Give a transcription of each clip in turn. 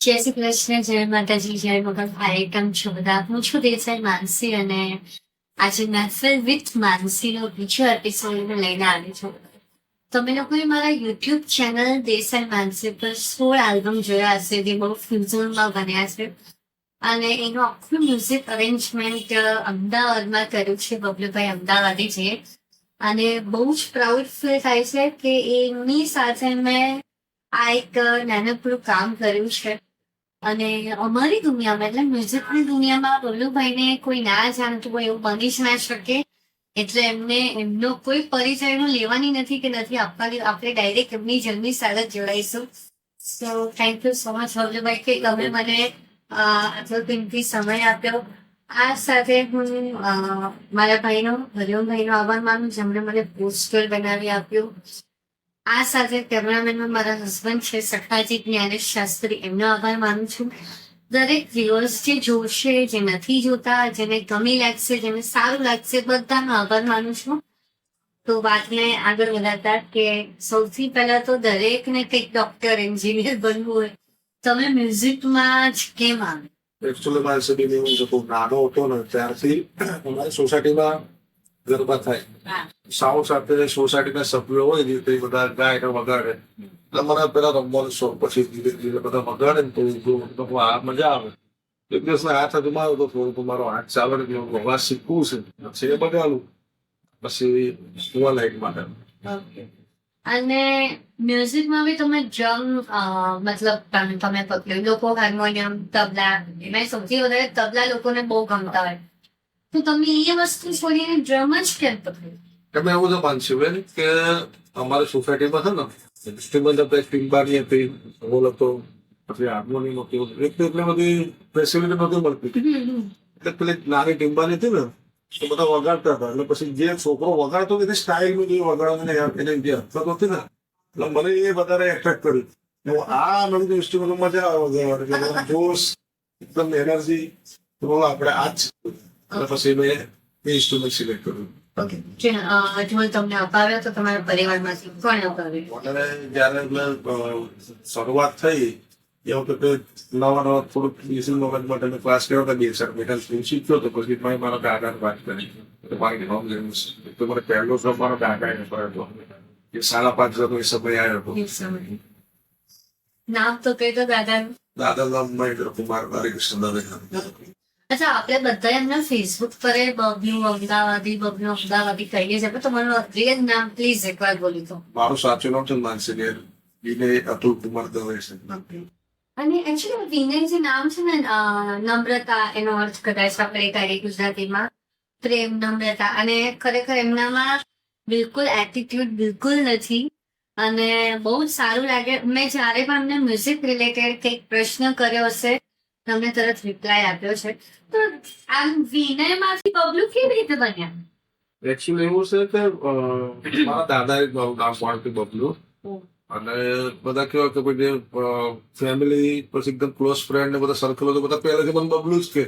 જય શ્રી કૃષ્ણ, જય માતાજી, જય મગનભાઈ કેમ છો બધા? હું છું દેસાઈ માનસી અને આજે મહેફિલ વિથ માનસીનો બીજો એપિસોડ લઈને આવી છું. તમે લોકોએ મારા યુટ્યુબ ચેનલ દેસાઈ માનસી પર સોળ આલ્બમ જોયા હશે, જે બહુ ફ્યુઝનમાં બન્યા છે. અને એનું આખું મ્યુઝિક અરેન્જમેન્ટ અમદાવાદમાં કર્યું છે, બબલુભાઈ અમદાવાદી છે અને બહુ જ પ્રાઉડ ફીલ થાય છે કે એમની સાથે મેં આ એક નાનકડું કામ કર્યું છે. અને અમારી દુનિયામાં, એટલે મ્યુઝિકની દુનિયામાં બબલુભાઈને કોઈ ના જાણતું હોય એવું બની જ ના શકે. એટલે એમને, એમનો કોઈ પરિચયનો લેવાની નથી કે નથી આપવાની. આપણે ડાયરેક્ટ એમની જર્ની સાથે જોડાઈશું. So thank you so much Bablubhai કે તમે મને આટલો કિંમતી સમય આપ્યો. આ સાથે હું મારા ભાઈનો હરિઓમભાઈનો આભાર માનું, જેમણે મને પોસ્ટર બનાવી આપ્યું. આ સાથે કેમેરામેનમાં મારા હસબન્ડ છે, સખાજી જ્ઞાનેશ શાસ્ત્રી. એમનો આભાર માનું છું. દરેક વ્યુઅર્સ જે જોશે, જે નથી જોતા, જેને ગમી લાગશે, જેને સારું લાગશે, બધાનો આભાર માનું છું. તો વાતને આગળ વધારતા કે સૌથી પહેલા તો દરેકને કંઈક ડોક્ટર એન્જિનિયર બનવું હોય. તમે મ્યુઝિકમાં જ કેમ આવે? એકચુઅલી મારી સુધી હું નાનો હતો ને, ત્યારથી અમારી સોસાયટીમાં ગરબા થાય. સાઉન્ડ સાથે સોસાયટીના સભ્યો હોય ને તે બધા ગાય વગાડે. એટલે મને પેલા રમવાનો શોખ પછી ધીરે ધીરે બધા વગાડે ને તો આ મજા આવે. એક દિવસ મેં હાથ અજમાવ્યો તો થોડું તો મારો હાથ ચાલે એટલે હું શીખવું છે. પછી એ બગાડું પછી જોવા લાયક માટે. અને મ્યુઝિકમાં બી તમે ડ્રમ મતલબ તમે પકડ્યું લોકો હાર્મોનિયમ, તબલા એમાં સૌથી વધારે તબલા લોકોને બહુ ગમતા હોય. તો તમે એ વસ્તુ છોડીને ડ્રમ જ કેમ પકડ્યું? તમે એવું તો માનશું બેન કે અમારી સોસાયટીમાં છે ને ઇન્સ્ટ્રુમેન્ટ આપણે ટીમ્બાની હતી ઢોલ હતો પછી હાર્મોનિયમ હતું એક તો એટલી બધી ફેસિલિટી નહોતી મળતી. એટલે પેલી નાની ટીમ્બાની હતી ને તો બધા વગાડતા હતા. એટલે પછી જે છોકરો વગાડતો હતી સ્ટાઇલનું જે વગાડવાની એને જે હતો હતી ને એટલે મને એ વધારે એટ્રેક્ટ કર્યું. આ નવી ઇન્સ્ટ્રુમેન્ટમાં મજા આવે એટલે જોશ એકદમ એનર્જી તો આપણે આ જ એટલે પછી મેં એ ઇન્સ્ટ્રુમેન્ટ સિલેક્ટ કર્યું જે અ, જો તમને અપાવ્યો તો તમારા પરિવારમાંથી કોણ અપાવ્યું? મને જયારે શરૂઆત થઈ એ વખતે નવા નવા થોડુંક માટે ક્લાસ કર્યો હતો બે શીખ્યો પછી મેં મારા વાત કરી. તો મારી નોમ તો મને પહેલો શોખ મારો દાદાએ કર્યો હતો. એ સાડા પાંચ હજારનો એ સમય આવ્યો હતો. નામ તો કહી દો દાદા દાદા નામ મહેન્દ્ર કુમાર હરિકૃષ્ણ દાદા અચ્છા આપણે બધા એમને ફેસબુક પર બબલુ અમદાવાદી બબલુ અમદાવાદી કહીએ છીએ. તમારું રિયલ નામ પ્લીઝ એકવાર બોલી દો. મારું સાચું નામ છે. માનસી વિનય અતુલ કુમાર દવે છે. અને એકચ્યુઅલી વિનય જે નામ છે ને નમ્રતા એનો અર્થ કદાચ આપણે કહીએ ગુજરાતીમાં પ્રેમ નમ્રતા. અને ખરેખર એમનામાં બિલકુલ એટીટ્યુડ બિલકુલ નથી. અને બહુ જ સારું લાગે. મેં જ્યારે પણ એમને મ્યુઝિક રિલેટેડ કંઈક પ્રશ્ન કર્યો હશે તમને તરત રિપ્લાય આપ્યો છે. તો આમ વિનયમાંથી બબલુ કેવી રીતે બન્યા? એકચ્યુઅલી એવું છે કે મારા મારું નામ પાડતું બબલું અને બધા કેવા કે ભાઈ ફેમિલી પછી એકદમ ક્લોઝ ફ્રેન્ડ ને બધા સર્કલ તો બધા પહેલાથી મને બબલું જ કે.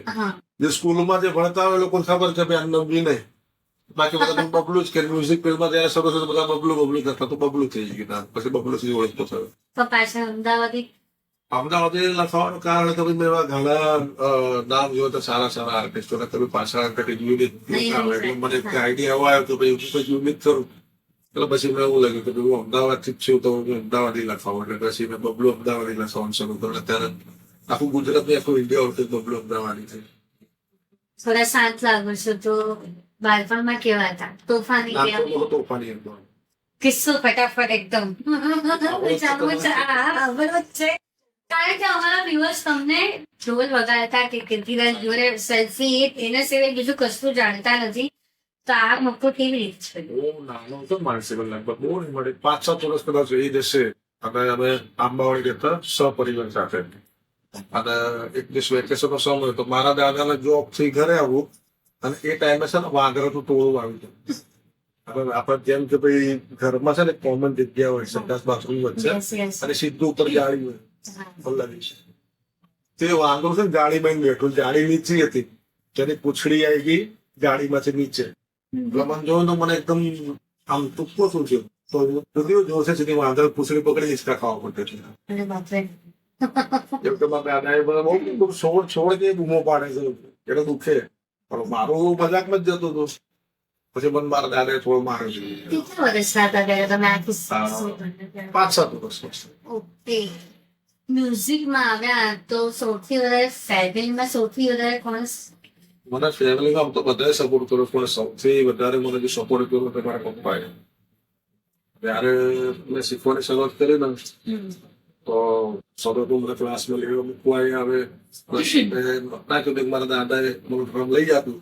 જે સ્કૂલમાં જે ભણતા હોય એ લોકોને ખબર છે ભાઈ આનું બી નહીં બાકી બધા બબલું જ કે. મ્યુઝિક ફિલ્ડમાં જયારે થયું બધા બબલું બબલું કરતા તો બબલું થઈ ગયું. પછી બબલું થી ઓળખતો થયો. પાછા અમદાવાદી અમદાવાદ લખવાનું કારણ કે મેં એવા ઘણા નામ જોયો તો સારા સારા આર્ટિસ્ટોને તમે પાછળ કરી યુનિટ એટલે મને એક આઈડિયા આવ્યો કે ભાઈ હું પછી યુનિટ કરું એટલે પછી મેં એવું લાગ્યું કે હું અમદાવાદથી જ છું તો હું અમદાવાદી લખાવું. એટલે પછી મેં બબલુ અમદાવાદી લખાવાનું શરૂ કર્યું. અત્યારે આખું ગુજરાતની આખું ઇન્ડિયા વખતે બબલુ અમદાવાદી છે થોડા શાંત લાગો છો તો બાળપણમાં કેવા હતા તોફાની કેવા તોફાની એકદમ કિસ્સો ફટાફટ એકદમ. છે. છે. કારણ કે અમારા વ્યુઅર્સ તમને ઢોલ વગાડતા કે કીર્તિદાસ જોડે સેલ્ફી એના સિવાય બીજું કશું જાણતા નથી. તો આ મોકો કેવી રીત છે? બહુ નાનો તો માણસે લગભગ બહુ નહીં મળે પાંચ સાત વર્ષ કદાચ એ જશે અને અમે આંબાવાડી રહેતા સપરિવાર સાથે. અને એક દિવસ વેકેશન નો સમય હતો. મારા દાદાને જોબથી ઘરે આવું અને એ ટાઈમે છે ને વાઘરનું ટોળું આવ્યું હતું આપણે જેમ કે ભાઈ ઘરમાં છે ને કોમન જગ્યા હોય સંડાસ બાથરૂમ વચ્ચે. અને સીધું ઉપર જાળી હોય. તે વાંધો છે જાળીમાં બેઠું જાળી નીચી હતી. તેની પૂછડી આવી ગઈ જાળીમાંથી નીચે. એટલે મને જોયું તો મને એકદમ આમ ટૂંકો શું થયું? તો રુધિર જોશે સીધી વાંધો પૂછડી પકડી હિંચકા ખાવા પડે છે. મારા દાદા બહુ છોડ છોડ કે બૂમો પાડે છે એટલે દુખે. પણ મારું મજાકમાં જ જતો હતો. પછી મને મારા દાદાએ થોડો મારે છે. પાંચ સાત વર્ષ મ્યુઝિકમાં આવ્યા તો સૌથી વધારે ફેમિલીમાં સૌથી વધારે કોણ મને ફેમિલી માં તો બધાએ સપોર્ટ કર્યો પણ સૌથી વધારે મને જે સપોર્ટ કર્યો તે મારા પપ્પાએ ત્યારે મેં શીખવાની શરૂઆત કરી ને તો સૌથી મને ક્લાસમાં લેવા મૂકવા આવે ના કીધું મારા દાદાએ મને ડ્રમ લઈ આપ્યું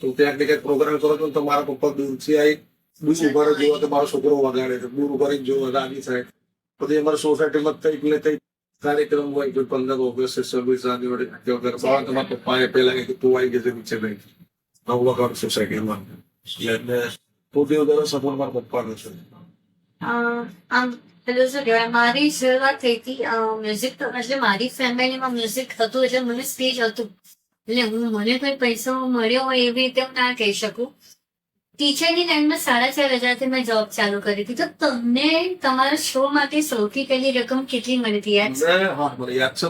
તો ત્યાં કંઈક પ્રોગ્રામ કરો તો મારા પપ્પા દૂરથી આવી દૂર ઊભા જોવા તો મારો છોકરો વગાડે છે દૂર ઊભા જોવા દાદી થાય પછી અમારી સોસાયટીમાં કંઈક ને કંઈક કાર્યક્રમ હોય જો પંદર ઓગસ્ટ છવ્વીસ જાન્યુઆરી વગેરે તમારા પપ્પાએ પહેલા કીધું, તું આવી ગઈ નીચે નહીં નવ વગાડ સોસાયટીમાં એટલે સૌથી વધારે સપોર્ટ મારા પપ્પાનો છે. આમ પેલું શું કહેવાય, મારી શરૂઆત થઈ હતી મ્યુઝિક તો એટલે મારી ફેમિલીમાં મ્યુઝિક હતું એટલે મને સ્ટેજ હતું. એટલે હું, મને કોઈ પૈસો મળ્યો હોય એવી રીતે હું ના કહી શકું. ટીચરની લાઈનમાં સાડા ચાર હજારથી મેં જોબ ચાલુ કરી હતી. તો તમને તમારા શો માટે સૌથી પહેલી રકમ કેટલી મળી હતી યાદ? મને યાદ છે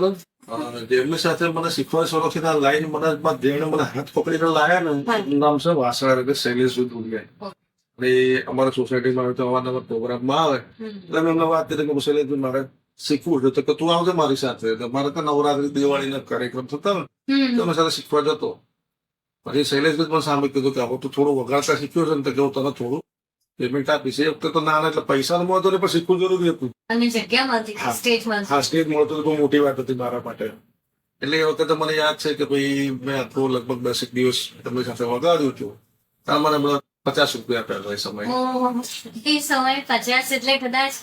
જેમની સાથે મને શીખવા શરૂ થી લાઈન મને જેને મને હાથ પકડીને લાયા ને. નામ છે વાસણા શૈલેષ દુલિયા અને અમારા સોસાયટીમાં તો અવારનવાર પ્રોગ્રામમાં આવે. એટલે મેં એમને વાત કરી કે શૈલેષ મારે શીખવું છે. તો કે તું આવજે મારી સાથે. મારે તો નવરાત્રી દિવાળીના કાર્યક્રમ થતા ને તો અમે સાથે શીખવા જતો. પછી શૈલેષભાઈ પણ સામે કીધું કે હવે તું થોડું વગાડતા શીખ્યો છે ને તો કે હું તને થોડું પેમેન્ટ આપીશ એ વખતે તો ના એટલે પૈસા મળતો ને પણ શીખવું જરૂરી હતું. મળતી હા. સ્ટેજ મળતી મળતો બહુ મોટી વાત હતી મારા માટે. એટલે એ વખતે મને યાદ છે કે ભાઈ મેં આટલો લગભગ દસેક દિવસ તમારી સાથે વગાડ્યું છું ત્યાં મને હમણાં પચાસ રૂપિયા આપ્યા હતા એ સમય. એ સમય પચાસ એટલે કદાચ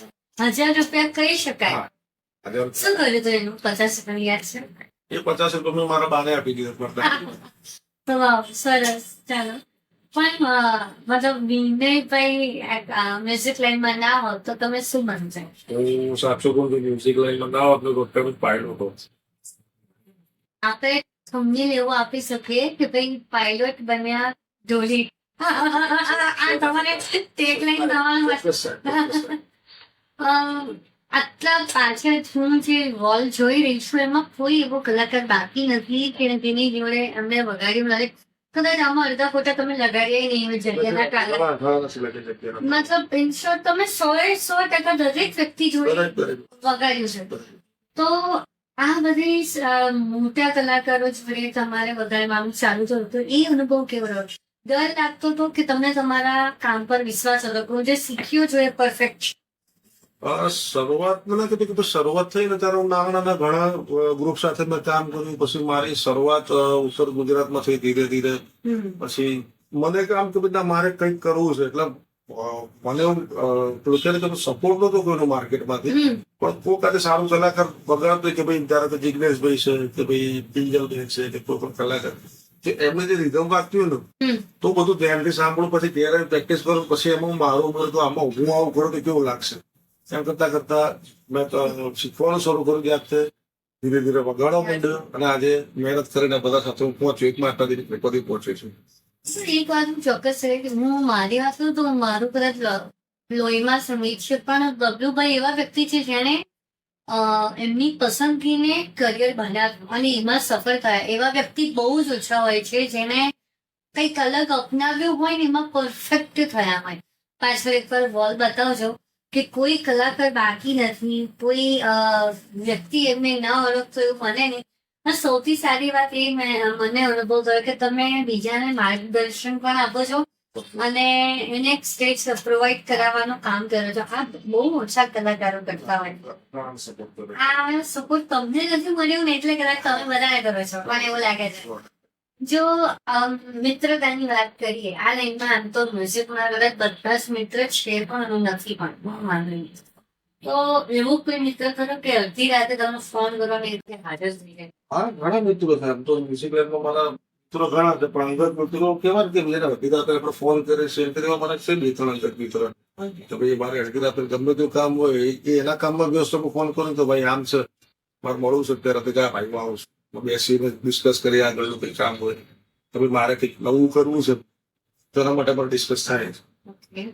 હજાર રૂપિયા કહી શકાય. શું કર્યું હતું એનું પચાસ રૂપિયા યાદ છે? એ પચાસ રૂપિયા મેં મારા બાને આપી દીધા વાવ, સરસ ચાલો. પણ મતલબ વિનયભાઈ મ્યુઝિક લાઈનમાં ના હોત તો તમે શું બનશો હું સાચું કહું તો મ્યુઝિક લાઈનમાં ના હોત તો અત્યારે પાયલોટ હોત. આપણે થંબનેલ એવું આપી શકીએ કે ભાઈ પાયલોટ બન્યા ઢોલી. તમારે ટેગલાઈન તમારા માટે આટલા પાછળ હું જે વોલ જોઈ રહી છું એમાં કોઈ એવો કલાકાર બાકી નથી કે તેની જોડે અમને વગાડ્યું નથી કદાચ આમાં અડધા ફોટા તમે લગાડ્યા નહીં જગ્યાના કારણે. મતલબ ઇન શોર્ટ તમે સો એ સો ટકા દરેક વ્યક્તિ જોડે. વગાડ્યું છે. તો આ બધી મોટા કલાકારો જોડે તમારે વગાડવાનું ચાલુ થયું તો એ અનુભવ કેવો રહ્યો? ડર લાગતો હતો કે તમને તમારા કામ પર વિશ્વાસ હતો જે શીખ્યો છો એ પરફેક્ટ શરૂઆત મને કીધું કે પછી શરૂઆત થઈ ને ત્યારે હું નાના નાના ઘણા ગ્રુપ સાથે મેં કામ કર્યું પછી મારી શરૂઆત ઉત્તર ગુજરાતમાં થઈ ધીરે ધીરે. પછી મને કામ કે બધા મારે કંઈક કરવું છે એટલે મને એવું, અ, પેલું કહે ને કે સપોર્ટ નતો કોઈનો માર્કેટમાંથી પણ કોઈ કાતે સારું કલાકાર બગાડતો કે ભાઈ ધારો કે જિજ્ઞેશભાઈ છે કે ભાઈ પિંજલબેન છે કે કોઈ પણ કલાકાર. કે એમને જે રિધમ વાગતી હોય ને તો બધું ધ્યાનથી સાંભળું પછી ત્યારે પ્રેક્ટિસ કરું પછી એમાં મારું તો આમાં હું આવું કરું તો કેવું લાગશે? એમ કરતા કરતા મેં શીખવાનું શરૂ કર્યું ત્યારથી ધીરે ધીરે વગાડવા માંડ્યો અને આજે મહેનત કરીને બધા સાથે હું પહોંચ્યો, એક માતા સુધી પદી પહોંચ્યો છું. એક વાત હું ચોક્કસ છે કે હું મારી વાત કરું તો મારું કદાચ લોહીમાં સમીર છે, પણ બબલુભાઈ એવા વ્યક્તિ છે જેણે એમની પસંદગીને કરિયર બનાવ્યું અને એમાં સફળ થયા. એવા વ્યક્તિ બહુ જ ઓછા હોય છે જેને કંઈક અલગ અપનાવ્યું હોય ને એમાં પરફેક્ટ થયા હોય. પાછળ એકવાર વોલ બતાવજો. કે કોઈ કલાકાર બાકી નથી કોઈ વ્યક્તિ એમને ન ઓળખતો એવું મને નહીં. અને સૌથી સારી વાત એ મને અનુભવ થયો કે તમે બીજાને માર્ગદર્શન પણ આપો છો અને એને એક સ્ટેજ પ્રોવાઈડ કરાવવાનું કામ કરો છો. આ બહુ ઓછા કલાકારો કરતા હોય. આ સપોર્ટ તમને નથી મળ્યું ને એટલે કદાચ તમે વધારે કરો છો. મને એવું લાગે છે. જો મિત્ર મિત્રતાની વાત કરીએ, આ લાઈનમાં આમ તો મ્યુઝિકમાં કદાચ બધા જ મિત્ર છે, પણ હું નથી પણ હું માનું તો એવું કોઈ મિત્ર ખરો કે અડધી રાતે તમે ફોન કરો ને એટલે હાજર થઈ જાય? હા, ઘણા મિત્રો છે, આમ તો મ્યુઝિક લાઈનમાં મારા મિત્રો ઘણા છે, પણ અંગત મિત્રો કેવા કે જેને અડધી રાતે આપણે ફોન કરે શેર કરીને મારા છે બે ત્રણ અંગત મિત્રો. તો ભાઈ મારે અડધી રાતે ગમે તેવું કામ હોય, એ એના કામમાં વ્યસ્ત ફોન કરું તો ભાઈ આમ છે, મારે મળવું છે અત્યારે ક્યાં ભાઈ હું આવું છું. બેસીને ડિસ્કસ કરી આગળનું કંઈ કામ હોય. તો મારે કંઈક નવું કરવું છે તેના માટે પણ ડિસ્કસ થાય છે.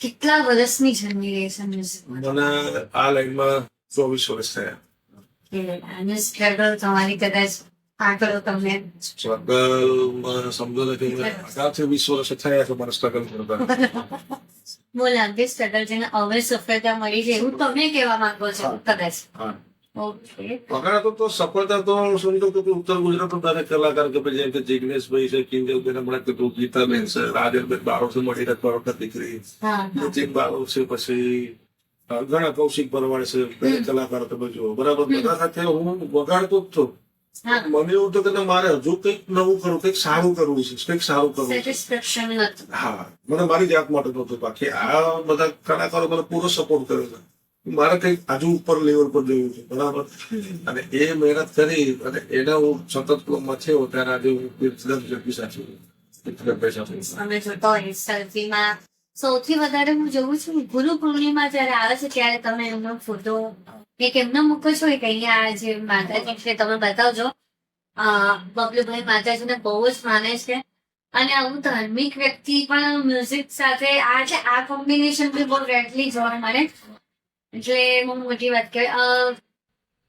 કેટલા વર્ષની છે મને આ લાઈનમાં ચોવીસ વર્ષ થયા. કે આનું સ્ટ્રગલ તમારી કદાચ આંકડો તમને સ્ટ્રગલ સમજો ને કે અઢારથી વીસ વર્ષ થયા છે મારે સ્ટ્રગલ કરતા. બહુ લાંબી સ્ટ્રગલ છે ને હવે સફળતા મળી છે એવું તમે કહેવા માંગો છો કદાચ? પગાર તો સફળતા તો સમજો કે ઉત્તર ગુજરાત દરેક કલાકાર કે ભાઈ જેમ કે જિગ્નેશભાઈ છે કિંજલબેન હમણાં કીધું ગીતાબેન છે રાજેશબેન બારોટ મળી બારોટ દીકરી. હા હા. નીતિન બારોટ છે પછી ઘણા કૌશિક ભરવાડ છે કલાકાર તમે જુઓ. બરાબર? બધા સાથે હું વગાડતો જ છું. મને એવું તો કે મારે હજુ કંઈક નવું કરવું કંઈક સારું કરવું છે કંઈક સારું કરવું છે. હા. મને મારી જાત માટે નતું બાકી આ બધા કલાકારો મને પૂરો સપોર્ટ કર્યો છે. મારે કંઈક હજુ ઉપર લેવલ પર જવું છે બરાબર? અને એ મહેનત કરી અને એને હું સતત મથ્યો ત્યારે આજે હું તીર્થધામ જગ્યા સાચું સૌથી વધારે હું જોઉં છું ગુરુ પૂર્ણિમા જયારે આવે છે ત્યારે તમે એમનો ફોટો એક એમનો મૂકો છો કે અહીંયા જે માતાજી છે તમે બતાવજો. બબલુભાઈ માતાજીને બહુ જ માને છે. અને આવું ધાર્મિક વ્યક્તિ પણ મ્યુઝિક સાથે આ છે આ કોમ્બિનેશન બી બહુ રેડલી જોવા મળે. એટલે બહુ મોટી વાત કહેવાય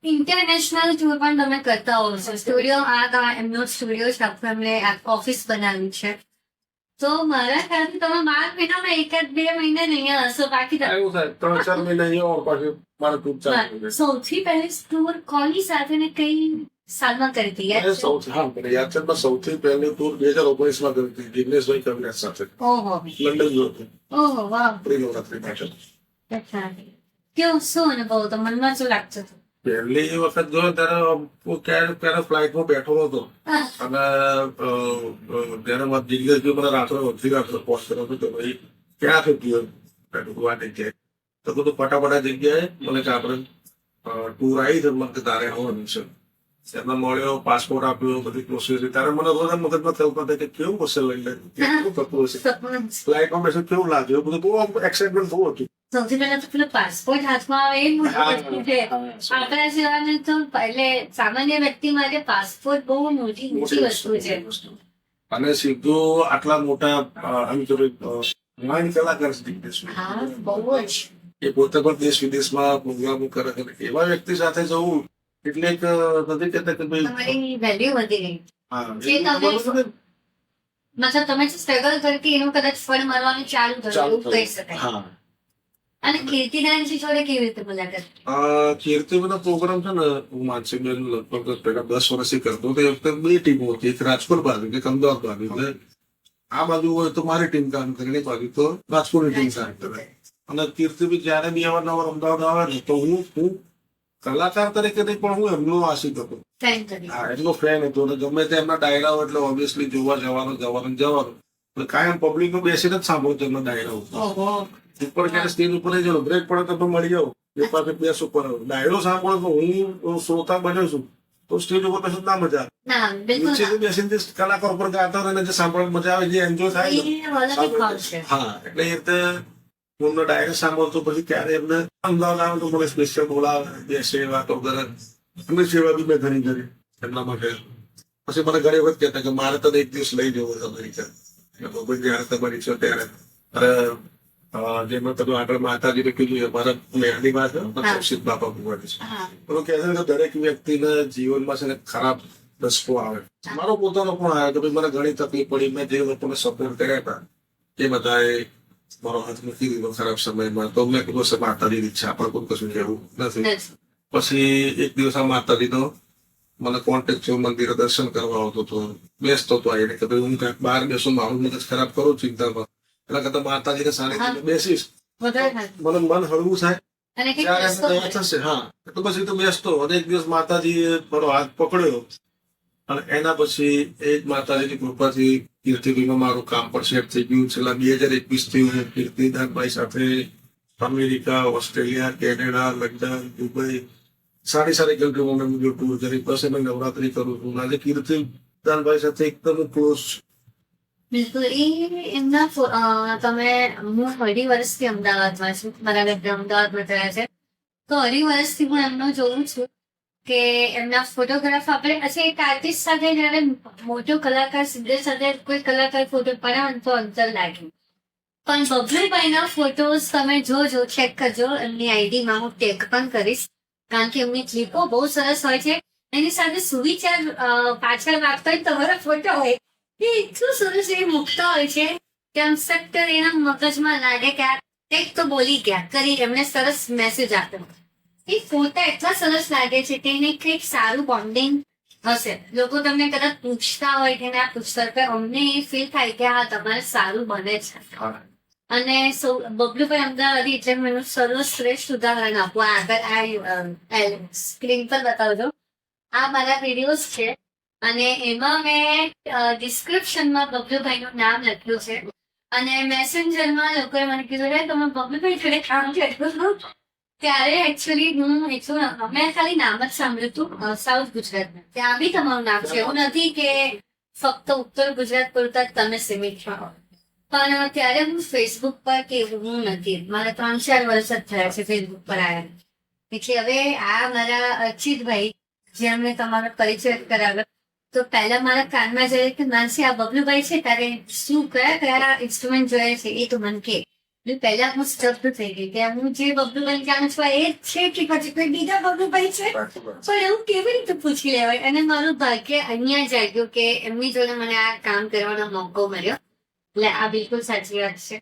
ઇન્ટરનેશનલ ટૂર પણ તમે કરતા હોવ છો. સ્ટુડિયો આ એમનો સ્ટુડિયો છે. આખું એમને ઓફિસ બનાવ્યું છે. તો મારા ખ્યાલથી તમે બાર મહિનામાં એકાદ બે મહિને અહીંયા હશો બાકી ત્રણ ચાર મહિના અહીંયા પાછું મારે ચાલુ સૌથી પહેલી ટૂર કોની સાથે ને કઈ સાલમાં કરી હતી? યાદ સૌથી હા મને યાદ છે પણ સૌથી પહેલી ટૂર બે હજાર ઓગણીસમાં કરી હતી જિગ્નેશભાઈ કવિરાજ સાથે. ઓહો. લંડન ઓહો વાહ. પ્રી નવરાત્રી પાછળ અચ્છા. કેવું શું અનુભવ હતો મનમાં શું લાગતું હતું. પહેલી વખત ગયો ત્યારે ક્યારે ત્યારે ફ્લાઇટમાં બેઠો હતો અને ત્યારે મારા જિગ્નેશભાઈ મને રાત્રે વધી રાત્રે પોસ્ટ કર્યો હતો કે ભાઈ ક્યાં છે ગયો આ જગ્યાએ. તો કીધું ફટાફટ જગ્યાએ મને કે આપણે ટૂર આવી છે. મને તારે આવવાનું છે એમને મળ્યો પાસપોર્ટ આપ્યો બધી પ્રોસેસ ત્યારે મને બધા મગજમાં થયું હતું કે કેવું હશે લંડન કેવું થતું હશે? ફ્લાઇટ ફ્લાઇટમાં બેસે કેવું લાગ્યું? બધું બહુ એક્સાઇટમેન્ટ બહુ હતું. સૌથી પહેલા તો પેલો પાસપોર્ટ હાથમાં આવે એ મોટી છે. આપણા જેવાને તો એટલે સામાન્ય વ્યક્તિ માટે પાસપોર્ટ બહુ મોટી ઊંચી વસ્તુ છે. અને સીધું આટલા મોટા આમ તો કલાકાર. હા બહુ જ. એ પોતે પણ દેશ વિદેશમાં પ્રોગ્રામો કરે છે. એવા વ્યક્તિ સાથે જવું એટલે એક નથી કહેતા કે ભાઈ વેલ્યુ વધી ગઈ. હા? મતલબ તમે સ્ટ્રગલ કરતી એનું કદાચ ફળ મળવાનું ચાલુ થયું કહી શકાય. અને કીર્તિદાનજી જોડે કેવી રીતે મુલાકાત? અ, પ્રોગ્રામ છે ને હું માનસીબેન લગભગ પેલા દસ વર્ષથી કરતો તો એ વખતે બે ટીમો હતી. એક રાજકોટ બાજુ એક અમદાવાદ બાજુ. એટલે આ બાજુ હોય તો મારી ટીમ કામ કરે એ બાજુ તો રાજકોટની ટીમ કામ કરે. અને કીર્તિ બી જયારે બી અવારનવાર અમદાવાદ આવે ને તો હું હું કલાકાર તરીકે નહીં પણ હું એમનો આશિક હતો. હા એટલો ફેન હતો. અને ગમે તે એમના ડાયરાઓ એટલે ઓબ્વિયસલી જોવા જવાનું જવાનું જવાનું. એટલે કાયમ પબ્લિકનું બેસીને જ સાંભળતો એમના ડાયરાઓ. ઉપર ક્યારે સ્ટીલ ઉપર નહીં બ્રેક પડે તો પણ મળી જાવ એ પાસે બેસ ઉપર ડાયરો સાંભળો તો હું શ્રોતા બન્યો છું. તો સ્ટેજ ઉપર બેસો ના મજા આવે. નીચે બેસીને જે કલાકાર ઉપર ગાતા હોય જે સાંભળવા મજા આવે જે એન્જોય થાય હા એટલે એ રીતે હું એમનો ડાયરો સાંભળતો પછી ક્યારે એમને અમદાવાદ આવે તો મને સ્પેશિયલ બોલાવે બેસે વાતો કરે. એમની સેવા બી મેં ઘણી કરી. એમના માટે. પછી મને ઘણી વખત કહેતા કે મારે તને એક દિવસ લઈ જવો એટલે બાબા જયારે તમારી છો ત્યારે અરે અ, જે મેં તમે આગળ માતાજીને કીધું અમારા મારા મેળની વાત શિવ બાપા ભગવાન છે. પણ કહે છે કે દરેક વ્યક્તિના જીવનમાં છે ને ખરાબ રસ્તો આવે. મારો પોતાનો પણ આવ્યો કે ભાઈ મને ઘણી તકલીફ પડી. મેં જે લોકોને સપોર્ટ કર્યા હતા એ બધાએ મારો હાથ મૂકી દીધો ખરાબ સમયમાં. તો મેં કીધું હશે માતાજીની ઈચ્છા પણ કોઈ કશું કહેવું નથી. નથી. પછી એક દિવસ આ માતાજીનો મને કોન્ટેક થયો મંદિરે દર્શન કરવા આવતો હતો. બેસતો હતો આવીને કે ભાઈ હું કાંઈક બહાર બેસું મારું મગજ ખરાબ કરું ચિંતામાં. એટલે કરતા માતાજીને સાનિધ્યમાં બેસીશ. મને મન હળવું થાય. ત્યારે થશે હા. તો પછી તો બેસતો અને એક દિવસ માતાજીએ મારો હાથ પકડ્યો. અને એના પછી એ જ માતાજીની કૃપાથી કીર્તિભાઈમાં મારું કામ પણ સેટ થઈ ગયું. છેલ્લા બે હજાર એકવીસથી હું કીર્તિદાનભાઈ સાથે America Australia Canada London Dubai સારી સારી કન્ટ્રીમાં મેં બીજો ટૂર કરી પછી મેં નવરાત્રી કરું છું. આજે કીર્તિદાનભાઈ સાથે એકદમ ક્લોઝ બિલકુલ એ એમના તમે હું અઢી વર્ષથી અમદાવાદમાં છું. મારા લગ્ન અમદાવાદમાં થયા છે. તો અઢી વર્ષથી હું એમનો જોઉં છું કે એમના ફોટોગ્રાફ આપણે પછી એક આર્ટિસ્ટ સાથે જયારે મોટો કલાકાર સિદ્ધેશ સાથે કોઈ કલાકાર ફોટો પડાવે તો અંતર લાગ્યું. પણ બબલીભાઈના ફોટોઝ તમે જોજો, ચેક કરજો. એમની આઈડીમાં હું ટેગ પણ કરીશ. કારણ કે એમની ક્લિપો બહુ સરસ હોય છે. એની સાથે સુવિચાર પાછળ વાગતા હોય તમારો ફોટો હોય. એ એટલું સરસ એ મૂકતા હોય છે? કે સટ્ટ એના મગજમાં લાગે કે આ કંઈક તો બોલી ગયા, કરી એમને સરસ મેસેજ આપ્યો. એ ફોટા એટલા સરસ લાગે છે કે એને કંઈક સારું બોન્ડિંગ હશે. લોકો તમને કદાચ પૂછતા હોય કે આ પુસ્તક અમને એ ફીલ થાય કે હા, તમારે સારું બને છે. અને સૌ, બબલુભાઈ અમદાવાદી એટલે મને સર્વશ્રેષ્ઠ ઉદાહરણ આપું આગળ આ સ્ક્રીન પર બતાવજો. આ મારા વિડીયોઝ છે. અને એમાં મેં ડિસ્ક્રિપ્શનમાં બબલુભાઈનું નામ લખ્યું છે. અને મેસેન્જરમાં લોકોએ મને કીધું કે તમે બબલુભાઈ જોડે કામ કર્યું હતું?" ત્યારે એકચ્યુઅલી હું એટલું મેં ખાલી નામ જ સાંભળ્યું હતું સાઉથ ગુજરાતમાં ત્યાં બી તમારું નામ છે. એવું નથી કે ફક્ત ઉત્તર ગુજરાત પૂરતા જ તમે સીમિત છો. પણ ત્યારે હું ફેસબુક પર કે હું નથી. મારા ત્રણ ચાર વર્ષ જ થયા છે ફેસબુક પર આવ્યા એટલે હવે આ મારા અર્ચિતભાઈ, જેમણે તમારો પરિચય કરાવ્યો તો પહેલા મારા કાનમાં જઈએ કે માનસી આ બબલુભાઈ છે તારે શું કયા કયા ઇન્સ્ટ્રુમેન્ટ જોઈએ છે એ તું મને કે. પહેલા હું સ્ટફ થઈ ગઈ કે હું જે બબલુભાઈ જાણું છું એ જ છે કે પછી કોઈ બીજા બબલુભાઈ છે? પણ એવું કેવી રીતે પૂછી લેવાય? અને મારું ભાગ્ય અહીંયા જાગ્યું કે એમની જોડે મને આ કામ કરવાનો મોકો મળ્યો. એટલે આ બિલકુલ સાચી વાત છે.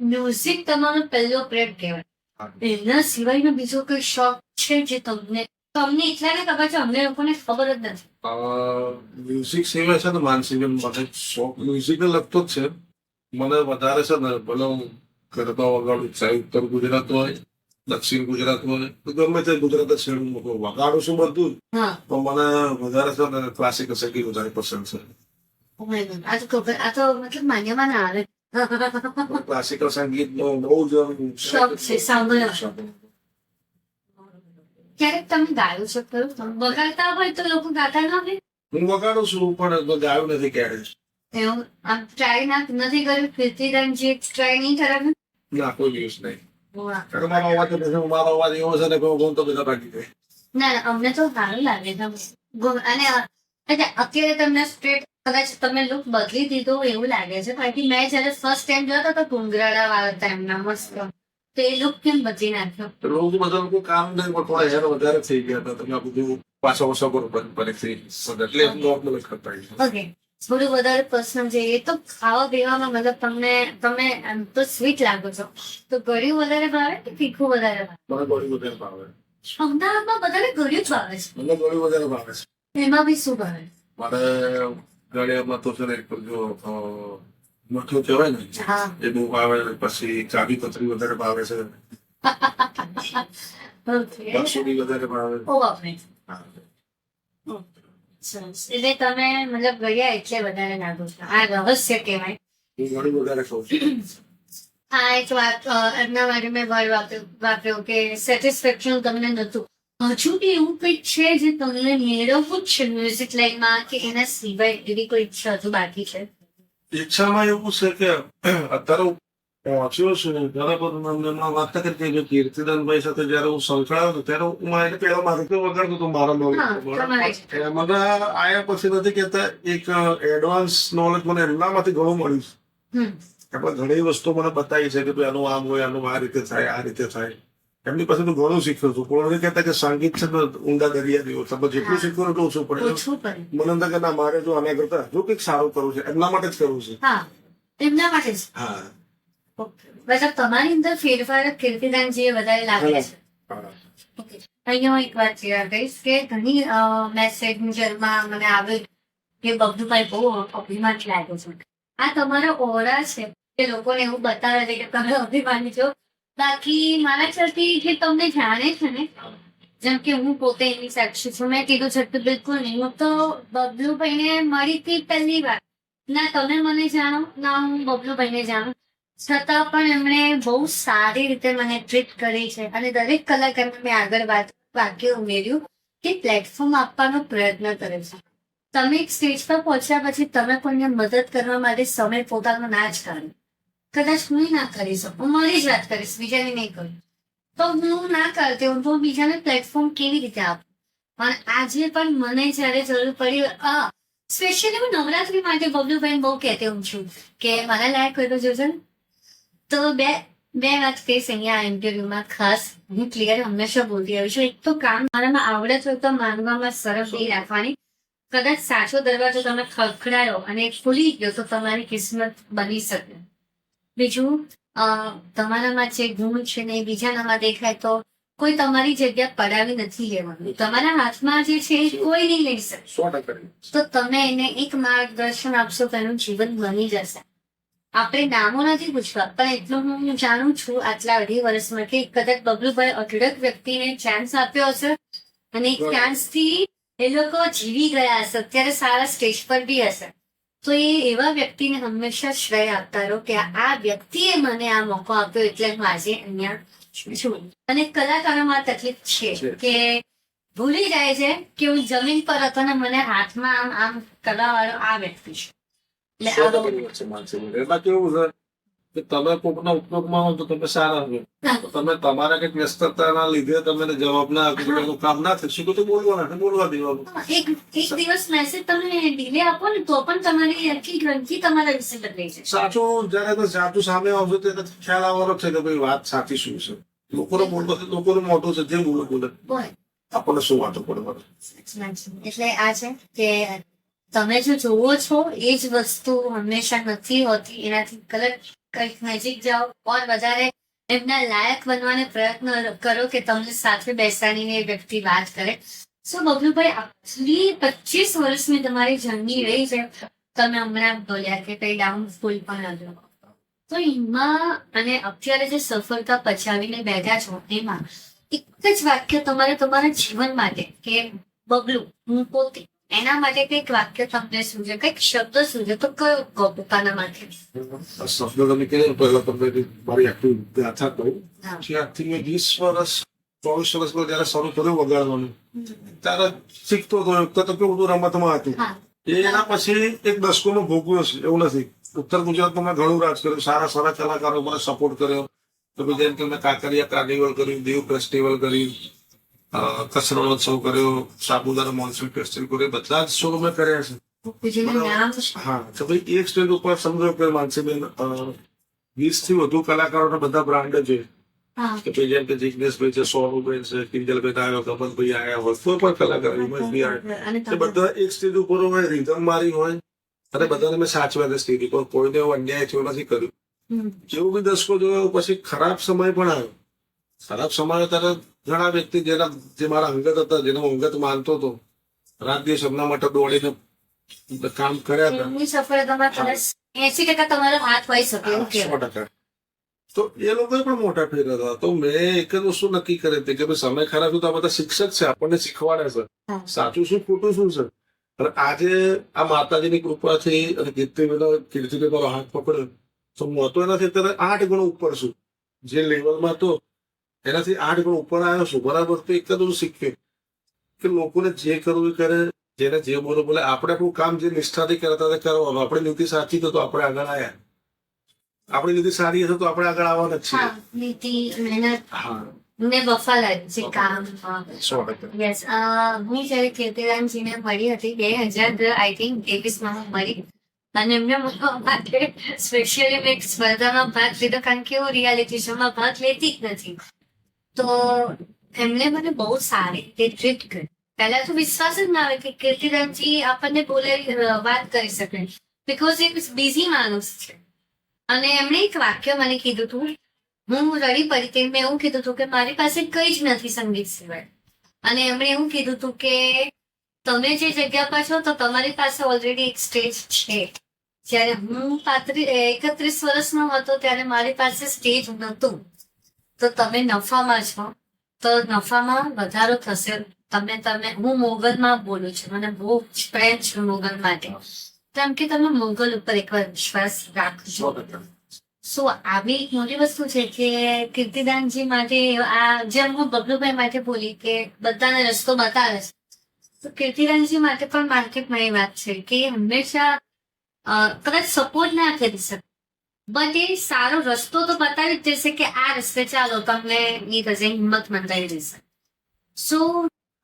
મ્યુઝિક તમારો પહેલો પ્રેમ કહેવાય. એના સિવાયનો બીજો કોઈ શોખ છે જે તમને તમને એટલા ખબર છે અમને લોકોને ખબર જ નથી. મ્યુઝિક સિવાય છે ને માનસી બેન મને શોખ મ્યુઝિક લગતો જ છે. મને વધારે છે ને ભલે હું ગરબા વગાડું ચાહે ઉત્તર ગુજરાત હોય દક્ષિણ ગુજરાત હોય તો ગમે તે ગુજરાત જ વગાડું છું બધું પણ મને વધારે છે ને ક્લાસિકલ સંગીત વધારે પસંદ છે. આ તો ખબર આ તો મતલબ માન્યમાં ના આવે. ક્લાસિકલ સંગીત નો બહુ જ શોખ છે, સાંભળવાનો. ક્યારેક તમે ગાયું છો? ખરું વગાડતા હોય તો લોકો ગાતા ના હોય? હું વગાડું છું પણ ગાયું નથી ક્યારે. એવું? આમ ટ્રાય ના નથી કર્યું? કીર્તિ જે ટ્રાય નહીં કરાવ્યું ના? કોઈ દિવસ નહીં. વાહ. કારણ કે મારો અવાજ જ મારો અવાજ એવો છે ને હું તો બધા ભાગી જાય. ના ના, અમને તો સારું લાગે છે અને અત્યારે તમને સ્ટ્રેટ કદાચ તમે લુક બદલી દીધો એવું લાગે છે. બાકી મેં જયારે ફર્સ્ટ ટાઈમ જોયો તો ઘૂંઘરાડા વાળા હતા એમના મસ્ત. તો એ લુક કેમ નાખ્યો? તો બધા લોકો કામ નહીં પણ થોડા હેર વધારે થઈ ગયા હતા. તમે બધું પાછા ઓછા કરો પરીક્ષા એટલે નોર્મલ કરતા ઓકે. થોડું વધારે પર્સનલ છે. એ તો ખાવા પીવામાં મતલબ તમને તમે આમ તો સ્વીટ લાગો છો. તો ગળ્યું વધારે ભાવે કે તીખું વધારે ભાવે? મને ગળ્યું વધારે ભાવે. અમદાવાદમાં બધાને ગળ્યું જ ભાવે મને ગળ્યું વધારે ભાવે છે. છે એમાં બી શું ભાવે? મારે ગળિયામાં તો છે ને જો મઠું કહેવાય ને એ બહુ ભાવે પછી ચાબી પથરી વધારે ભાવે છે. બાસુંદી વધારે ભાવે એટલે તમે મતલબ ગયા એટલે વધારે લાગો છો. આ રહસ્ય કહેવાય. હું ગળ્યું વધારે ખાઉં છું. આ એક વાત એમના માટે મેં વર્ડ વાપર્યો વાપર્યો કે સેટિસ્ફેક્શન તમને નતું હજુ બી એવું કંઈક છે જે તમને મેળવવું જ છે મ્યુઝિક લાઈનમાં કે એના સિવાય એવી કોઈ ઈચ્છા હજુ બાકી છે? ઈચ્છામાં એવું છે કે અત્યારે હું પહોંચ્યો છું ત્યારે બધું વાત કરી કે કીર્તિદાનભાઈ સાથે જયારે હું સંકળાયો હતો ત્યારે હું મારે પેલા મારે તો વગાડતો હતો મારા નોલેજ. મને આયા પછી નથી કેતા એક એડવાન્સ નોલેજ મને એમનામાંથી ઘણું મળ્યું છે એમાં ઘણી વસ્તુ મને બતાવી છે કે આનું આમ હોય આનું આ રીતે થાય આ રીતે થાય એમની પાસે ઘણું શીખ્યું છું. પણ એ કહેતા કે સંગીત છે તો ઊંડા દરિયા જેવો. તમે જેટલું શીખ્યું શીખવું એટલું ઓછું પડે. મને અંદર કે ના મારે જો આના કરતા હજુ કંઈક સારું કરવું છે. એમના માટે જ કરવું છે. હા. એમના માટે જ. હા. મતલબ તમારી અંદર ફેરફાર કીર્તિદાનજીએ વધારે લાગે છે. અહીંયા હું એક વાત શેર કહીશ કે ઘણી મેસેન્જરમાં મને આવે કે બબલુભાઈ બહુ અભિમાન લાગે છે. આ તમારો ઓરા છે કે લોકોને એવું બતાવે છે કે તમે અભિમાની છો? બાકી મારા ખ્યાલથી જે તમને જાણે છે ને, જેમ કે હું પોતે એની સાક્ષી છું, મેં કીધું છે કે બિલકુલ નહીં. હું તો બબલુભાઈને મળી હતી પહેલી વાર. ના, તમે મને જાણો, ના, હું બબલુભાઈને જાણું. છતાં પણ એમણે બહુ સારી રીતે મને ટ્રીટ કરી છે. અને દરેક કલાકારને મેં આગળ વાત, વાક્ય ઉમેર્યું કે પ્લેટફોર્મ આપવાનો પ્રયત્ન કરે છે. તમે એક સ્ટેજ પર પહોંચ્યા પછી તમે કોઈને મદદ કરવા માટે સમય પોતાનો ના જ કાઢો. કદાચ હું ના કરી શકું મારી જ વાત કરીશ, બીજાને નહીં કરું. તો હું ના કરતી હું તો બીજાને પ્લેટફોર્મ કેવી રીતે આપું? પણ આજે પણ મને જ્યારે જરૂર પડી આ સ્પેશિયલી હું નવરાત્રી માટે બબલુભાઈ બહુ કહેતી હું છું કે મારા લાયક કોઈ તો જોજો ને. તો બે બે વાત કહીશ અહીંયા ઇન્ટરવ્યુમાં ખાસ. હું ક્લિયર હંમેશા બોલતી આવી છું. એક તો કામ મારામાં આવડે છે તો માનવામાં સરસ નહીં રાખવાની. કદાચ સાચો દરવાજો તમે ખખડાયો અને ખુલી ગયો તો તમારી કિસ્મત બની શકે. બીજું તમારામાં જે ગુણ છે ને બીજાનામાં દેખાય તો કોઈ તમારી જગ્યા પડાવી નથી લેવાનું. તમારા હાથમાં જે છે કોઈ નહીં લઈ શકે. તો તમે એને એક માર્ગદર્શન આપશો તો એનું જીવન બની જશે. આપણે નામો નથી પૂછવા પણ એટલું હું જાણું છું આટલા અઢી વર્ષમાં કે કદાચ બબલુભાઈ અઢળક વ્યક્તિને ચાન્સ આપ્યો હશે અને ચાન્સથી એ લોકો જીવી ગયા હશે અત્યારે સારા સ્ટેજ પર બી હશે. તો એ એવા વ્યક્તિને હંમેશા શ્રેય આપતા રહો કે આ વ્યક્તિએ મને આ મોકો આપ્યો એટલે હું આજે અહીંયા છું. અને કલાકારોમાં તકલીફ છે. કે ભૂલી જાય છે કે હું જમીન પર હતો ને મને હાથમાં આમ આમ કલાવાળો આ વ્યક્તિ છે. એટલે આ કે તમે કોકના ઉપયોગમાં હો તો તમે સારા છો. તો તમે તમારા કંઈક વ્યસ્તતાના લીધે તમે જવાબ ના આપો કામ ના થઈ શકે તો બોલવાના ને બોલવા દેવાનું. એક એક દિવસ મેસેજ તમે ડીલે આપો ને તો પણ તમારી આખી ગ્રંથિ તમારા વિશે બદલાઈ જાય સાચું જ્યારે સાચું સામે આવશે ત્યારે ખ્યાલ આવવાનો છે કે ભાઈ વાત સાચી શું છે. લોકોનો મોટો લોકોનું મોટું છે જે બોલે બોલે. આપણને શું વાતો પડવાનું? એટલે આ છે કે તમે જો જોવો છો એ જ વસ્તુ હંમેશા નથી હોતી. એનાથી કલર કંઈક નજીક જાઓ ઓર વધારે એમના લાયક બનવાને પ્રયત્ન કરો કે તમને સાથે બેસાડીને એ વ્યક્તિ વાત કરે. સો બબલુભાઈ, આટલી પચીસ વર્ષની તમારી જર્ની રહી છે. તમે હમણાં બોલ્યા કે કઈ ડાઉનફોલ પણ હતો તો એમાં અને અત્યારે જે સફળતા પચાવીને બેઠા છો, એમાં એક જ વાક્ય તમારે તમારા જીવન માટે કે બબલું, હું પોતે એના માટે કંઈક વાક્ય તમને સૂજે કંઈક શબ્દ સૂજે તો કયો કહો પોતાના માટે? શબ્દ તમે કીધું પહેલા તમને મારી આખી ગાથા કહું. જે આજથી મેં વીસ વર્ષ ચોવીસ વર્ષ પર જયારે શરૂ કર્યું વગાડવાનું ત્યારે શીખતો હતો એક તો કેવું હતું રમતમાં હતું. એના પછી એક દસકોનો ભોગવ્યો છે એવું નથી. ઉત્તર ગુજરાતમાં મેં ઘણું રાજ કર્યું સારા સારા કલાકારો મને સપોર્ટ કર્યો. તો જેમ કે મેં કાંકરિયા કાર્નિવલ કર્યું દીવ ફેસ્ટિવલ કર્યું અ, કચ્છ કર્યો સાપુતારા મોન્સૂન ફેસ્ટિવલ કર્યો બધા જ શો અમે કર્યા છે. હા તો ભાઈ એક સ્ટેજ ઉપર સમજો કે માનસીબેન વીસથી વધુ કલાકારોના બધા બ્રાન્ડ છે. કે ભાઈ જેમ કે જિજ્ઞેશભાઈ છે સોનુબેન છે કિંજલબેન આવ્યો કમલભાઈ આવ્યા હોય કોઈ પણ કલાકાર હિમેશભાઈ આવ્યા બધા એક સ્ટેજ ઉપર હોય રિધમ મારી હોય અને બધાને મેં સાચવ્યા સ્ટેજ ઉપર. કોઈને એવો અન્યાય થયો નથી કર્યું. જેવું બી દસકો જોયો પછી ખરાબ સમય પણ આવ્યો. ખરાબ સમય ત્યારે ઘણા વ્યક્તિ જેના જે મારા અંગત હતા જેને હું અંગત માનતો હતો રાત દિવસ એમના માટે દોડીને કામ કર્યા હતા. એસી ટકા તમારો હાથ હોય શકે સો ટકા. તો એ લોકો પણ મોટા ફેર હતા. તો મેં એક જ વસ્તુ નક્કી કરી હતી કે ભાઈ સમય ખરાબ છે તો આ બધા શિક્ષક છે આપણને શીખવાડે છે. સાચું શું ખોટું શું છે? અને આજે આ માતાજીની કૃપાથી અને કીર્તિભાઈ કીર્તિબેનો હાથ પકડ્યો. તો હું હતો એનાથી અત્યારે આઠ ગણો ઉપર છું. જે લેવલમાં હતો એનાથી આઠ ગણો ઉપર આવ્યો છું. બરાબર તો એક જ શીખ્યું કે લોકોને જે કરવું કરે જેને જે બોલો બોલે. આપણે આપણું કામ જે નિષ્ઠાથી કરતા હતા કરવાનું. આપણી નીતિ સાચી તો તો આપણે આગળ આવ્યા આપણી નીતિ સારી હશે તો આપણે આગળ આવવાના જ છીએ. નીતિ મહેનત. મેં ને છે કામ. હા. યસ હું જયારે કીર્તિદાનજીને મળી હતી બે હજાર આઈ થિંક ત્રેવીસમાં હું મળી. અને એમને મળવા માટે સ્પેશિયલી મેં સ્પર્ધામાં ભાગ લીધો. કારણ કે હું રિયાલિટી શોમાં ભાગ લેતી જ નથી. તો એમને મને બહુ સારી રીતે ટ્રીટ કરી. પહેલા તો વિશ્વાસ જ ના આવે કે કીર્તિદાનજી આપણને બોલે વાત કરી શકે. બીકોઝ એક બિઝી માણસ છે. અને એમણે એક વાક્ય મને કીધું હતું હું રડી પડી તે મેં એવું કીધું હતું કે મારી પાસે કઈ જ નથી સંગીત સિવાય. અને એમણે એવું કીધું હતું કે તમે જે જગ્યા પર છો તો તમારી પાસે ઓલરેડી એક સ્ટેજ છે. જ્યારે હું પાંત્રીસ એકત્રીસ વર્ષનો હતો ત્યારે મારી પાસે સ્ટેજ નહોતું. તો તમે નફામાં છો. તો નફામાં વધારો થશે. તમે તમે, હું મોગલમાં બોલું છું. મને બહુ પ્રેમ છે મોગલ માટે. કેમ કે તમે મોગલ ઉપર એકવાર વિશ્વાસ રાખજો. સો આવી એક મોટી વસ્તુ છે કે કીર્તિદાનજી માટે, આ જેમ હું બબલુભાઈ માટે બોલી કે બધાને રસ્તો બતાવે છે. તો કીર્તિદાનજી માટે પણ માર્કેટમાં એ વાત છે કે હંમેશા કદાચ સપોર્ટ ના કરી શકે. બટ એ સારો રસ્તો તો બતાવી જ દેશે કે આ રસ્તે ચાલો, તમને એ રજે હિંમત મંદાવી દેશે. સો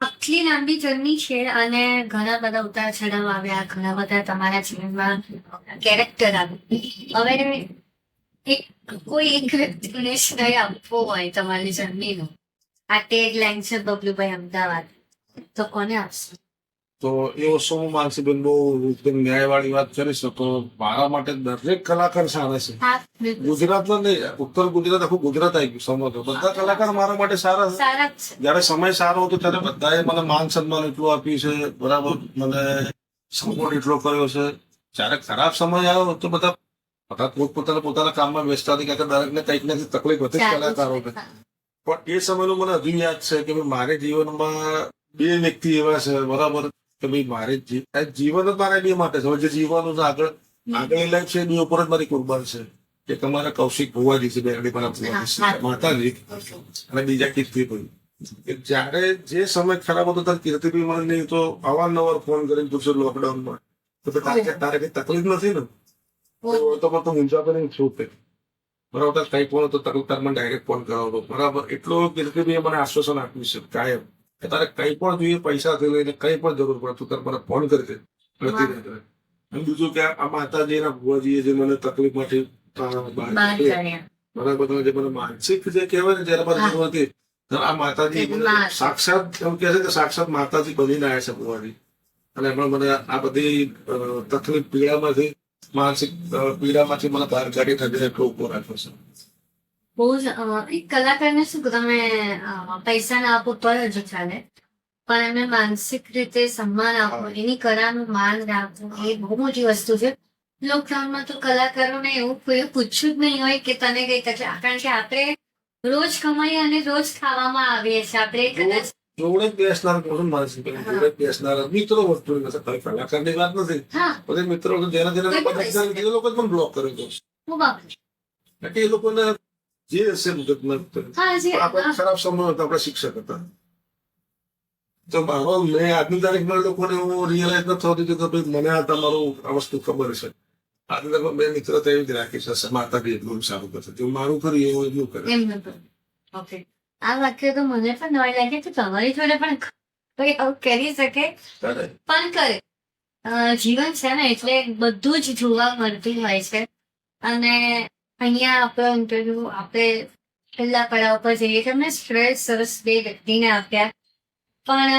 આટલી લાંબી જર્ની છે અને ઘણા બધા ઉતાર ચઢાવ આવ્યા, ઘણા બધા તમારા જીવનમાં કેરેક્ટર આવ્યું. હવે એક કોઈ એક વ્યક્તિને શ્રેય આપવો હોય તમારી જર્નીનો આ ટેગ લાઈન છે બબલુભાઈ અમદાવાદ તો કોને આપશો? તો એવો શું હું માનસીબેન બહુ એકદમ ન્યાયવાળી વાત કરીશ તો મારા માટે દરેક કલાકાર સારા છે. ગુજરાત બિલકુલ. નહીં ઉત્તર ગુજરાત આખું ગુજરાત આવી ગયું સમજો. બધા કલાકાર મારા માટે સારા છે. જયારે સમય સારો હતો ત્યારે બધાએ મને માન સન્માન એટલું આપ્યું છે બરાબર? મને સપોર્ટ એટલો કર્યો છે. જયારે ખરાબ સમય આવ્યો તો બધા બધા પોતપોતાના પોતાના કામમાં વ્યસ્ત હતી કારણ કે દરેકને કંઈક ને તકલીફ હતી કલાકારો પણ એ સમયનું મને હજુ યાદ છે કે ભાઈ મારે જીવનમાં બે વ્યક્તિ એવા છે બરાબર? કે ભાઈ મારે જીવન જ મારે બે માટે છે. જે જીવવાનું છે આગળ આગળની લાઈફ છે એની ઉપર જ મારી કુરબાન છે. કે તમારા કૌશિક ભુવાજી છે બેરડી મારા ભુવાજી માતાજી. અને બીજા કીર્તિભાઈ ભાઈ. જયારે જે સમય ખરાબ હતો ત્યારે કીર્તિભાઈ મને નહીં તો અવારનવાર ફોન કરીને પૂછ્યો લોકડાઉનમાં તો તારે તારે કઈ તકલીફ નથી ને? તો પણ તો ઊંચા કરીને શું તે? બરાબર કઈ પણ તો તકલીફ તારે મને ડાયરેક્ટ ફોન કરાવતો. બરાબર એટલો કીર્તિભાઈએ મને આશ્વાસન આપ્યું છે કાયમ. કે તારે કઈ પણ જોઈએ પૈસાથી લઈને કઈ પણ જરૂર પડે તું તારે મને ફોન કરજે. પ્રતિ બીજું કે આ માતાજીના ભુવાજીએ જે મને તકલીફમાંથી. બરાબર જે મને માનસિક જે કહેવાય ને જયારે મારી હતી આ માતાજી સાક્ષાત એવું કહે છે કે સાક્ષાત માતાજી બનીને આવ્યા છે ભુવાજી. અને એમણે મને આ બધી તકલીફ પીડામાંથી માનસિક પીડામાંથી મને બહાર કાઢી થઈને એટલો ઊભો રાખ્યો છે. બહુ જ એક કલાકારને શું તમે પૈસા ના આપો તો જ ચાલે. પણ એમને માનસિક રીતે સન્માન આપો એની કળાનું માન રાખવું એ બહુ મોટી વસ્તુ છે. લોકડાઉનમાં તો કલાકારોને એવું કોઈ પૂછ્યું જ નહીં હોય કે તને કઈ તકલીફ કારણ કે આપણે રોજ કમાઈ અને રોજ ખાવામાં આવીએ છીએ. આપણે કદાચ જોડે બેસનાર કોણ માનસિક જોડે બેસનાર મિત્રો વસ્તુ કલાકારની વાત નથી. બધા મિત્રો જેના જેના લોકો પણ બ્લોક કર્યો હતો એ લોકોને જે હશે આપણે ખરાબ સમય હતો આપણે શિક્ષક હતા. તો મારો મેં આજની તારીખમાં લોકોને હું રિયલાઇઝ નથી થતું કે ભાઈ મને આ તમારું આ વસ્તુ ખબર છે. આજની તારીખમાં મેં મિત્રતા એવી જ રાખી છે માતાજી એટલું સારું કરશે જો મારું કર્યું એવું એટલું કરે. ઓકે આ વાક્ય તો મને પણ નવાઈ લાગે કે તમારી જોડે પણ કરી શકે. પણ કરે. જીવન છે ને એટલે બધું જ જોવા મળતું હોય છે. અને અહીંયા આપણો ઇન્ટરવ્યુ આપણે પહેલા પડાવ પર જઈએ તમને સ્ટ્રેસ સરસ બે વ્યક્તિને આપ્યા. પણ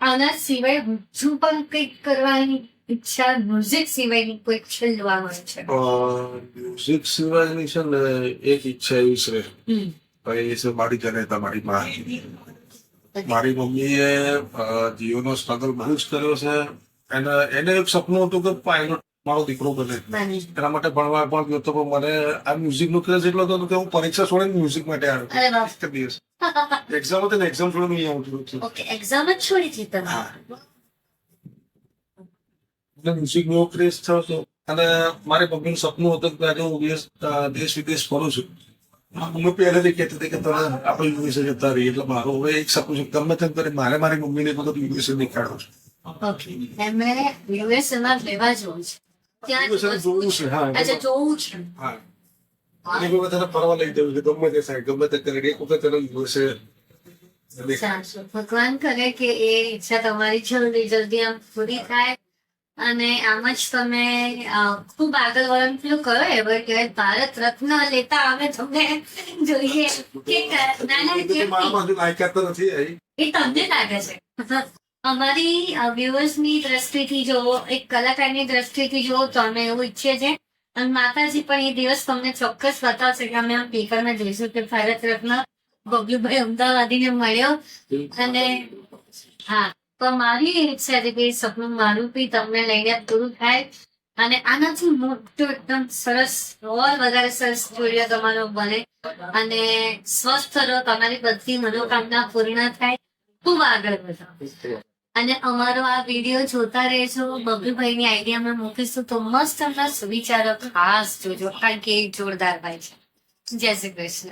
આના સિવાય હજુ પણ કંઈક કરવાની ઈચ્છા મ્યુઝિક સિવાયની કોઈક છેલ્લું આવવાનું છે? મ્યુઝિક સિવાયની છે ને એક ઈચ્છા એવી છે. એ છે મારી જનેતા મારી માં. મારી મમ્મીએ જીવનો સ્ટ્રગલ બહુ જ કર્યો છે. અને એને એક સપનું હતું કે પાયલોટ મારો દીકરો બને. એના માટે ભણવા પણ ગયો તો મને આ મ્યુઝિક નો ક્રેઝ એટલો હતો કે હું પરીક્ષા છોડીને મ્યુઝિક માટે આવ્યો એક દિવસ. એક્ઝામ હતી ને એક્ઝામ છોડીને અહીં આવતું હતું. ઓકે એક્ઝામ જ છોડી હતી તમે? મ્યુઝિક નો ક્રેઝ થયો હતો અને મારી મમ્મીનું સપનું હતું કે આજે હું દેશ વિદેશ ફરું છું. મમ્મી પહેલેથી કહેતી હતી કે તમે આપણે યુએસએ જતા રહીએ. એટલે મારો હવે એક સપનું છે ગમે તેમ કરી મારે મારી મમ્મીને મતલબ યુએસએ દેખાડો છું. એમને યુએસએ માં લેવા જવું છે. જોવું છે હા. જોવું છે. હા. અને વખત એને ફરવા લઈ જવું છે ગમે તે સાઈડ ગમે તે કરીને એક વખત એને યુએસએ ભગવાન કરે કે એ ઈચ્છા તમારી જલ્દી જલ્દી આમ પૂરી થાય. અને આમ જ તમે ખૂબ આગળ વલણ પેલું કરો એવર કહેવાય ભારત રત્ન લેતા અમે તમને જોઈએ. કે ક- ના ના એ તો કેમ મારા નહીં? બાજુ લાયકાત તો નથી આવી એ તમને લાગે છે. અમારી વ્યુઅર્સની દ્રષ્ટિથી જો, એક કલાકારની દ્રષ્ટિથી જુઓ તો અમે એવું ઈચ્છીએ છીએ. અને માતાજી પણ એ દિવસ તમને ચોક્કસ બતાવશે કે અમે આમ પેપરમાં જોઈશું કે ભારત રત્ન બબલુભાઈ અમદાવાદીને મળ્યો. અને હા, તો મારી ઈચ્છા છે કે સપનું મારું બી તમને લઈને પૂરું થાય. અને આનાથી મોટું એકદમ સરસ, ઓર વધારે સરસ જોડિયો તમારો બને. અને સ્વસ્થ રહો, તમારી બધી મનોકામના પૂર્ણ થાય. ખૂબ આગળ વધો. અને અમારો આ વીડિયો જોતા રહેજો. બબલુભાઈની આઈડિયા અમે મૂકીશું તો મસ્ત મસ્ત સુવિચારો ખાસ જોજો. કારણ કે એક જોરદાર ભાઈ છે. જય શ્રી કૃષ્ણ.